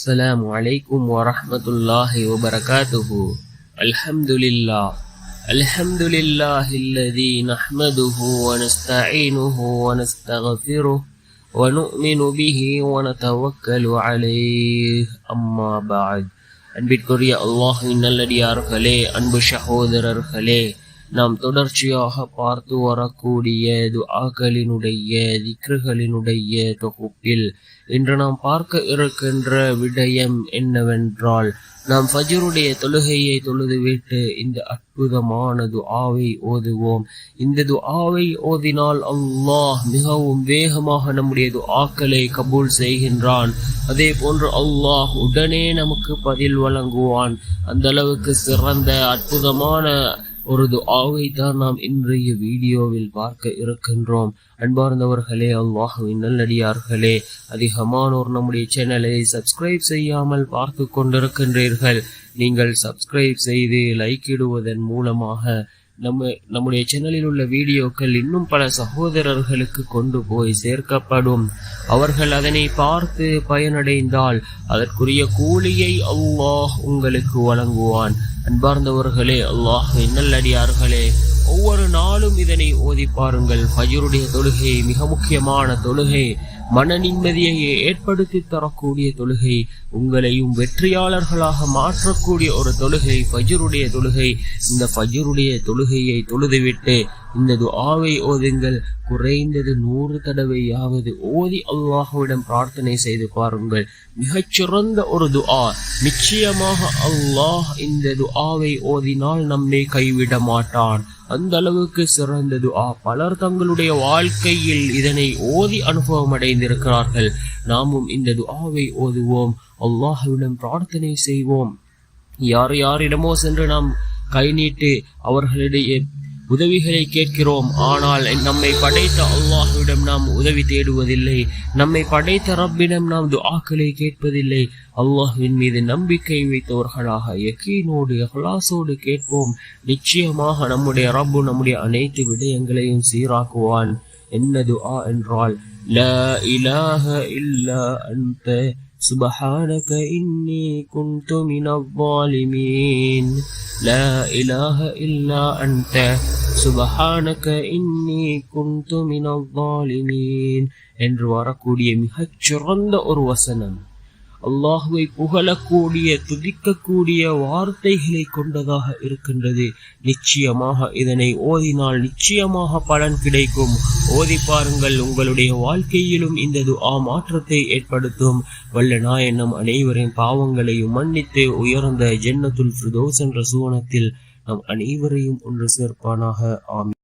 السلام عليكم ورحمة الله وبركاته الحمد لله الحمد لله الذي نحمده ونستعينه ونستغفره ونؤمن به ونتوكل عليه أما بعد அன்பிற்குரிய அல்லாஹின் நல்லடியார்களே அன்பு சகோதரர்களே நாம் தொடர்ச்சியாக பார்த்து வரக்கூடிய துஆக்களினுடைய திக்ருகளினுடைய தொகுப்பில். இன்று நாம் பார்க்க இருக்கின்ற விடயம் என்னவென்றால் நாம் ஃபஜருடைய தொழுகையை தொழுதுவிட்டு இந்த அற்புதமான துஆவை ஓதுவோம். இந்த துஆவை ஓதினால் அல்லாஹ் மிகவும் வேகமாக நம்முடைய துஆக்களை கபூல் செய்கின்றான். அதே போன்று அல்லாஹ் உடனே நமக்கு பதில் வழங்குவான். அந்த அளவுக்கு சிறந்த அற்புதமான ஒரு துஆவை தான் நாம் இன்றைய வீடியோவில் பார்க்க இருக்கின்றோம். அன்பார்ந்தவர்களே அல்லாஹுவின் நல்லடியார்களே அதிகமானோர் நம்முடைய சேனலை சப்ஸ்கிரைப் செய்யாமல் பார்த்து கொண்டிருக்கின்றீர்கள். நீங்கள் சப்ஸ்கிரைப் செய்து லைக் இடுவதன் மூலமாக நம்ம நம்முடைய சேனலில் உள்ள வீடியோக்கள் இன்னும் பல சகோதரர்களுக்கு கொண்டு போய் சேர்க்கப்படும். அவர்கள் அதனை பார்த்து பயனடைந்தால் அதற்குரிய கூலியை அல்லாஹ் உங்களுக்கு வழங்குவான். அன்பார்ந்தவர்களே அல்லாஹ் நல்லடியார்களே ஒவ்வொரு நாளும் இதனை ஓதி பாருங்கள். ஃபஜருடைய தொழுகை மிக முக்கியமான தொழுகை. மன நிம்மதியை ஏற்படுத்தி தரக்கூடிய தொழுகை உங்களையும் வெற்றியாளர்களாக மாற்றக்கூடிய ஒரு தொழுகை ஃபஜருடைய தொழுகை. இந்த ஃபஜருடைய தொழுகையை தொழுதுவிட்டு இந்த துஆவை ஓதுங்கள். குறைந்தது நூறு தடவையாவது ஓதி அல்லாஹுவிடம் பிரார்த்தனை செய்து பாருங்கள். மிகச்சிறந்த ஒரு துஆ. நிச்சயமாக அல்லாஹ் இந்த துஆவை ஓதினால் நம்மை கைவிட மாட்டான். அந்த அளவுக்கு சிறந்த துஆ. பலர் தங்களுடைய வாழ்க்கையில் இதனை ஓதி அனுபவம் அடைந்து அடைந்திருக்கிறார்கள் நாமும் இந்த துஆவை ஓதுவோம். அல்லாஹுவிடம் பிரார்த்தனை செய்வோம். யார் யாரிடமோ சென்று நாம் கை நீட்டு அவர்களிடையே உதவிகளை கேட்கிறோம். ஆனால் நம்மை படைத்த அல்லாஹுவிடம் நாம் உதவி தேடுவதில்லை. நம்மை படைத்த ரப்பிடம் நாம் துஆக்களை கேட்பதில்லை. அல்லாஹுவின் மீது நம்பிக்கை வைத்தவர்களாக எக்கீனோடு ஹலாசோடு கேட்போம். நிச்சயமாக நம்முடைய ரப்பு நம்முடைய அனைத்து விடயங்களையும் சீராக்குவான். என்ன துஆ என்றால் லா இலாஹ இல்லா அன்த سبحانك إني كنت من الظالمين لا إله إلا أنت سبحانك إني كنت من الظالمين என்று வரக்கூடிய மிகச் சிறந்த ஒரு வசனம் அல்லாஹுவை புகழக்கூடிய துதிக்கக்கூடிய வார்த்தைகளை கொண்டதாக இருக்கின்றது. நிச்சயமாக இதனை ஓதினால் நிச்சயமாக பலன் கிடைக்கும். ஓதி பாருங்கள் உங்களுடைய வாழ்க்கையிலும் இந்த துஆ மாற்றத்தை ஏற்படுத்தும். வல்ல நாயனம் அனைவரின் பாவங்களையும் மன்னித்து உயர்ந்த ஜென்னத்துல் ஃபிர்தௌஸ் என்ற சுவனத்தில் நம் அனைவரையும் ஒன்று சேர்ப்பானாக. ஆமி